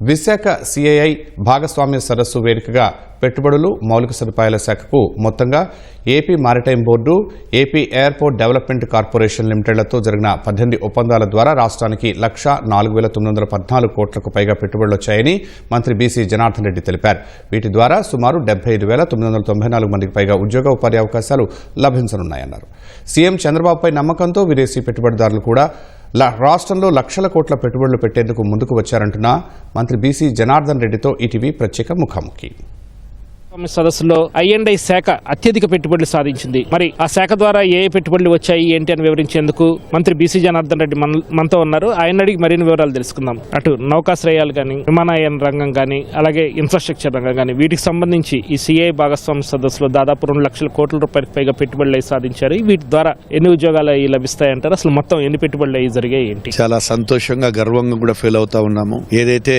Visakha CII భాగస్వామ్య సదస్సు వేదికగా పెట్టుబడులు మౌలిక సదుపాయాల శాఖకు మొత్తంగా AP maritime board AP airport development corporation లిమిటెడ్లతో జరిగిన పద్దెనిమిది ఒప్పందాల ద్వారా రాష్ట్రానికి లక్ష నాలుగు వేల తొమ్మిది వందల పద్నాలుగు కోట్లకు పైగా పెట్టుబడులు వచ్చాయని మంత్రి బీసీ జనార్దన్ రెడ్డి తెలిపారు. వీటి ద్వారా సుమారు డెబ్బై ఐదు వేల తొమ్మిది వందల తొంభై నాలుగు మందికి పైగా ఉద్యోగ ఉపాధి అవకాశాలు లభించనున్నాయన్నారు. సీఎం చంద్రబాబుపై నమ్మకంతో విదేశీ పెట్టుబడిదారులు కూడా రాష్ట్రంలో లక్షల కోట్ల పెట్టుబడులు పెట్టేందుకు ముందుకు వచ్చారంటున్న మంత్రి బీసీ జనార్దన్ రెడ్డితో ఈటీవీ ప్రత్యేక ముఖాముఖి. స్వామి సదస్సులో ఐఎండ్ఐ శాఖ అత్యధిక పెట్టుబడులు సాధించింది. మరి ఆ శాఖ ద్వారా ఏ పెట్టుబడులు వచ్చాయి ఏంటి అని వివరించేందుకు మంత్రి బీసీ జనార్దన్ రెడ్డి మనతో ఉన్నారు. ఆయన అడిగి మరిన్ని వివరాలు తెలుసుకుందాం. అటు నౌకాశ్రయాలు కానీ విమానయాన రంగం కానీ అలాగే ఇన్ఫ్రాస్ట్రక్చర్ రంగం కానీ వీటికి సంబంధించి ఈ సిఐ భాగస్వామ్య సదస్సులో దాదాపు రెండు లక్షల కోట్ల రూపాయలకు పైగా పెట్టుబడులు సాధించారు. వీటి ద్వారా ఎన్ని ఉద్యోగాలు అవి లభిస్తాయంటారు? అసలు మొత్తం ఎన్ని పెట్టుబడులు అవి జరిగాయి ఏంటి? చాలా సంతోషంగా గర్వంగా కూడా ఫీల్ అవుతా ఉన్నాము. ఏదైతే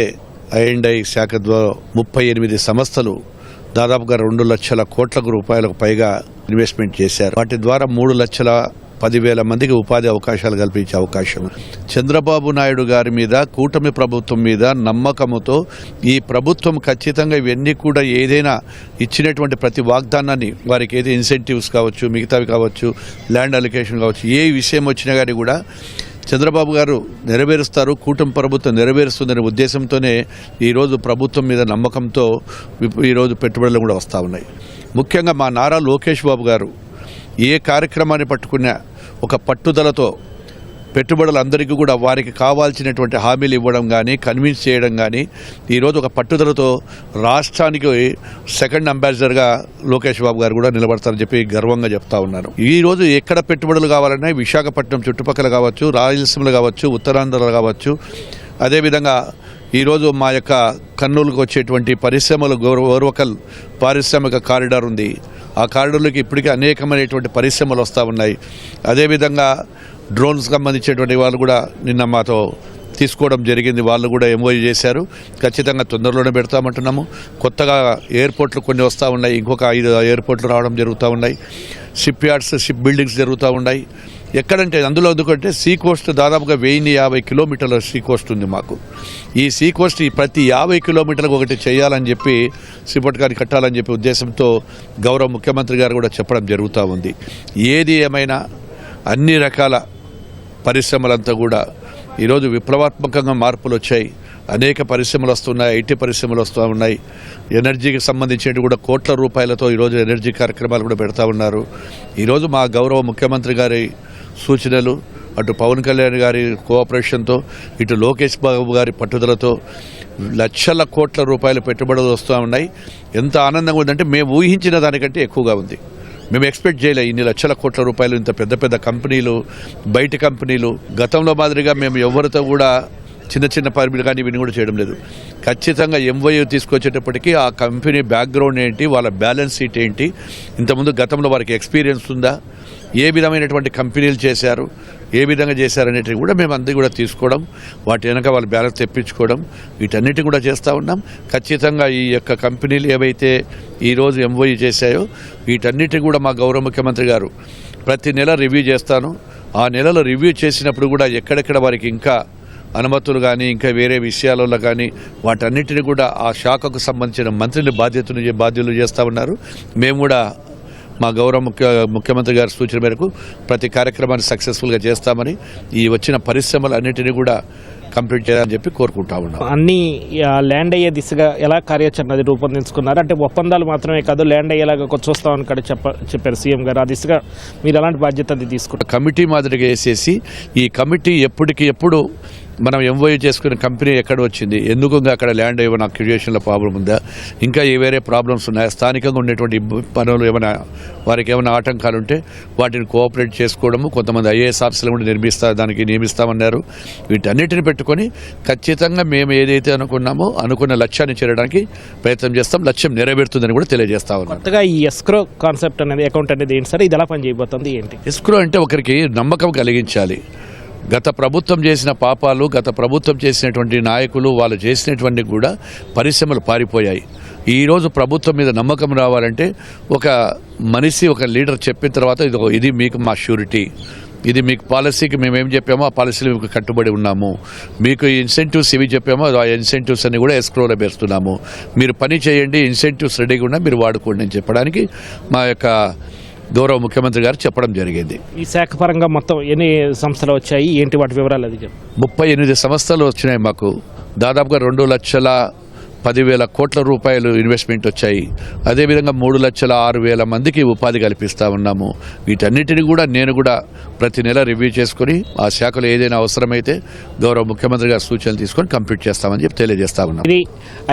ఐఎండ్ఐ శాఖ ద్వారా ముప్పై ఎనిమిది సంస్థలు దాదాపుగా రెండు లక్షల కోట్ల రూపాయలకు పైగా ఇన్వెస్ట్మెంట్ చేశారు. వాటి ద్వారా మూడు లక్షల పదివేల మందికి ఉపాధి అవకాశాలు కల్పించే అవకాశం. చంద్రబాబు నాయుడు గారి మీద కూటమి ప్రభుత్వం మీద నమ్మకముతో ఈ ప్రభుత్వం ఖచ్చితంగా ఇవన్నీ కూడా ఏదైనా ఇచ్చినటువంటి ప్రతి వాగ్దానాన్ని వారికి ఏదైతే ఇన్సెంటివ్స్ కావచ్చు మిగతావి కావచ్చు ల్యాండ్ అలికేషన్ కావచ్చు ఏ విషయం వచ్చినా కానీ కూడా చంద్రబాబు గారు నెరవేరుస్తారు కూటమి ప్రభుత్వం నెరవేరుస్తుందనే ఉద్దేశంతోనే ఈరోజు ప్రభుత్వం మీద నమ్మకంతో ఈరోజు పెట్టుబడులు కూడా వస్తూ ఉన్నాయి. ముఖ్యంగా మా నారా లోకేష్ బాబు గారు ఏ కార్యక్రమాన్ని పట్టుకున్నా ఒక పట్టుదలతో పెట్టుబడులందరికీ కూడా వారికి కావాల్సినటువంటి హామీలు ఇవ్వడం కానీ కన్విన్స్ చేయడం కానీ ఈరోజు ఒక పట్టుదలతో రాష్ట్రానికి సెకండ్ అంబాసిడర్గా లోకేష్ బాబు గారు కూడా నిలబడతారని చెప్పి గర్వంగా చెప్తా ఉన్నారు. ఈరోజు ఎక్కడ పెట్టుబడులు కావాలన్నా విశాఖపట్నం చుట్టుపక్కల కావచ్చు రాయలసీమలు కావచ్చు ఉత్తరాంధ్రలో కావచ్చు అదేవిధంగా ఈరోజు మా యొక్క కర్నూలుకు వచ్చేటువంటి పరిశ్రమలు గౌరవకల్ పారిశ్రామిక కారిడార్ ఉంది. ఆ కారిడార్లోకి ఇప్పటికే అనేకమైనటువంటి పరిశ్రమలు వస్తూ ఉన్నాయి. అదేవిధంగా డ్రోన్స్ సంబంధించేటువంటి వాళ్ళు కూడా నిన్న మాతో తీసుకోవడం జరిగింది. వాళ్ళు కూడా ఎంఓయూ చేశారు. ఖచ్చితంగా తొందరలోనే పెడతామంటున్నాము. కొత్తగా ఎయిర్పోర్ట్లు కొన్ని వస్తూ ఉన్నాయి. ఇంకొక ఐదు ఎయిర్పోర్ట్లు రావడం జరుగుతూ ఉన్నాయి. షిప్ యార్డ్స్ షిప్ బిల్డింగ్స్ జరుగుతూ ఉన్నాయి. ఎక్కడంటే అందులో ఎందుకంటే సీ కోస్ట్ దాదాపుగా వెయ్యి యాభై కిలోమీటర్ల సీ కోస్ట్ ఉంది మాకు. ఈ సీ కోస్ట్ ప్రతి యాభై కిలోమీటర్లకు ఒకటి చేయాలని చెప్పి సిపట్ గారి కట్టాలని చెప్పి ఉద్దేశంతో గౌరవ ముఖ్యమంత్రి గారు కూడా చెప్పడం జరుగుతూ ఉంది. ఏది ఏమైనా అన్ని రకాల పరిశ్రమలంతా కూడా ఈరోజు విప్లవాత్మకంగా మార్పులు వచ్చాయి. అనేక పరిశ్రమలు వస్తున్నాయి ఐటీ పరిశ్రమలు వస్తూ ఉన్నాయి. ఎనర్జీకి సంబంధించినవి కూడా కోట్ల రూపాయలతో ఈరోజు ఎనర్జీ కార్యక్రమాలు కూడా పెడతా ఉన్నారు. ఈరోజు మా గౌరవ ముఖ్యమంత్రి గారి సూచనలు అటు పవన్ కళ్యాణ్ గారి కోఆపరేషన్తో ఇటు లోకేష్ బాబు గారి పట్టుదలతో లక్షల కోట్ల రూపాయల పెట్టుబడులు వస్తూ ఉన్నాయి. ఎంత ఆనందంగా ఉందంటే మేము ఊహించిన దానికంటే ఎక్కువగా ఉంది. మేము ఎక్స్పెక్ట్ చేయలే ఇన్ని లక్షల కోట్ల రూపాయలు ఇంత పెద్ద పెద్ద కంపెనీలు బయట కంపెనీలు. గతంలో మాదిరిగా మేము ఎవరితో కూడా చిన్న చిన్న పర్మిలు కానీ ఇవన్నీ కూడా చేయడం లేదు. ఖచ్చితంగా ఎంవైఓ తీసుకొచ్చేటప్పటికీ ఆ కంపెనీ బ్యాక్గ్రౌండ్ ఏంటి వాళ్ళ బ్యాలెన్స్ షీట్ ఏంటి ఇంతకుముందు గతంలో వారికి ఎక్స్పీరియన్స్ ఉందా ఏ విధమైనటువంటి కంపెనీలు చేశారు ఏ విధంగా చేశారనేటివి కూడా మేము అందరి కూడా తీసుకోవడం వాటి వెనక వాళ్ళ బ్యాలెన్స్ తెప్పించుకోవడం వీటన్నిటిని కూడా చేస్తూ ఉన్నాం. ఖచ్చితంగా ఈ యొక్క కంపెనీలు ఏవైతే ఈరోజు ఎంఓఈ చేశాయో వీటన్నిటిని కూడా మా గౌరవ ముఖ్యమంత్రి గారు ప్రతి నెల రివ్యూ చేస్తాను. ఆ నెలలో రివ్యూ చేసినప్పుడు కూడా ఎక్కడెక్కడ వారికి ఇంకా అనుమతులు కానీ ఇంకా వేరే విషయాలలో కానీ వాటన్నిటిని కూడా ఆ శాఖకు సంబంధించిన మంత్రిని బాధ్యతను బాధ్యులు చేస్తూ ఉన్నారు. మేము కూడా మా గౌరవ ముఖ్య ముఖ్యమంత్రి గారి సూచన మేరకు ప్రతి కార్యక్రమాన్ని సక్సెస్ఫుల్గా చేస్తామని ఈ వచ్చిన పరిశ్రమలు అన్నిటినీ కూడా కంప్లీట్ చేయాలని చెప్పి కోరుకుంటా ఉన్నాం. అన్ని ల్యాండ్ అయ్యే దిశగా ఎలా కార్యాచరణ అది రూపొందించుకున్నారు? అంటే ఒప్పందాలు మాత్రమే కాదు ల్యాండ్ అయ్యేలాగా చూస్తామని కూడా చెప్ప చెప్పారు సీఎం గారు. ఆ దిశగా మీరు ఎలాంటి బాధ్యత అది తీసుకుంటారు? కమిటీ మాదిరిగా వేసేసి ఈ కమిటీ ఎప్పటికి ఎప్పుడు మనం ఎంఓయూ చేసుకునే కంపెనీ ఎక్కడ వచ్చింది? ఎందుకు అక్కడ ల్యాండ్ ఏమైనా అక్యుజేషన్లో ప్రాబ్లం ఉందా? ఇంకా ఏ వేరే ప్రాబ్లమ్స్ ఉన్నాయా? స్థానికంగా ఉండేటువంటి పనులు ఏమైనా వారికి ఏమైనా ఆటంకాలు ఉంటే వాటిని కోఆపరేట్ చేసుకోవడము కొంతమంది ఐఏఎస్ ఆఫీసులు కూడా నిర్మిస్తా దానికి నియమిస్తామన్నారు. వీటన్నిటిని పెట్టుకొని ఖచ్చితంగా మేము ఏదైతే అనుకున్నామో అనుకున్న లక్ష్యాన్ని చేరడానికి ప్రయత్నం చేస్తాం. లక్ష్యం నెరవేరుతుందని కూడా తెలియజేస్తా ఉన్నాం. కొత్తగా ఈ ఎస్క్రో కాన్సెప్ట్ అనేది అకౌంట్ అనేది ఏంటి సార్? ఇది ఎలా పని చేయబోతుంది ఏంటి? ఎస్క్రో అంటే ఒకరికి నమ్మకం కలిగించాలి. గత ప్రభుత్వం చేసిన పాపాలు గత ప్రభుత్వం చేసినటువంటి నాయకులు వాళ్ళు చేసినటువంటి కూడా పరిశ్రమలు పారిపోయాయి. ఈరోజు ప్రభుత్వం మీద నమ్మకం రావాలంటే ఒక మనిషి ఒక లీడర్ చెప్పిన తర్వాత ఇది ఇది మీకు మా షూరిటీ. ఇది మీకు పాలసీకి మేము ఏం చెప్పామో ఆ పాలసీలు మీకు కట్టుబడి ఉన్నాము. మీకు ఇన్సెంటివ్స్ ఇవి చెప్పామో ఆ ఇన్సెంటివ్స్ అన్ని కూడా ఎస్క్రోలో పేస్తున్నాము మీరు పని చేయండి ఇన్సెంటివ్స్ రెడీగా ఉన్నా మీరు వాడుకోండి అని చెప్పడానికి మా యొక్క గౌరవ ముఖ్యమంత్రి గారు చెప్పడం జరిగింది. ఈ శాఖ పరంగా మొత్తం ఎన్ని సంస్థలు వచ్చాయి? ఏంటి వాటి వివరాలు అది ముప్పై ఎనిమిది సంస్థలు వచ్చినాయి మాకు. దాదాపుగా రెండు లక్షల పదివేల కోట్ల రూపాయలు ఇన్వెస్ట్మెంట్ వచ్చాయి. అదేవిధంగా మూడు లక్షల ఆరు వేల మందికి ఉపాధి కల్పిస్తూ ఉన్నాము. వీటన్నిటిని కూడా నేను కూడా ప్రతి నెల రివ్యూ చేసుకొని ఆ శాఖలో ఏదైనా అవసరమైతే గౌరవ ముఖ్యమంత్రి గారి సూచనలు తీసుకొని కంప్లీట్ చేస్తామని చెప్పి తెలియజేస్తా ఉన్నాం. ఇది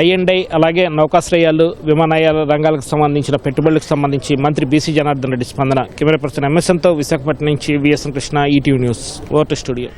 ఐఎండ్ఐ అలాగే నౌకాశ్రయాలు విమానయాల రంగాలకు సంబంధించిన పెట్టుబడులకు సంబంధించి మంత్రి బీసీ జనార్దన్ రెడ్డి స్పందన. కెమెరా పర్సన్ ఎంఎస్ఎన్తో విశాఖపట్నం నుంచి VSN Krishna ETV news voter studio.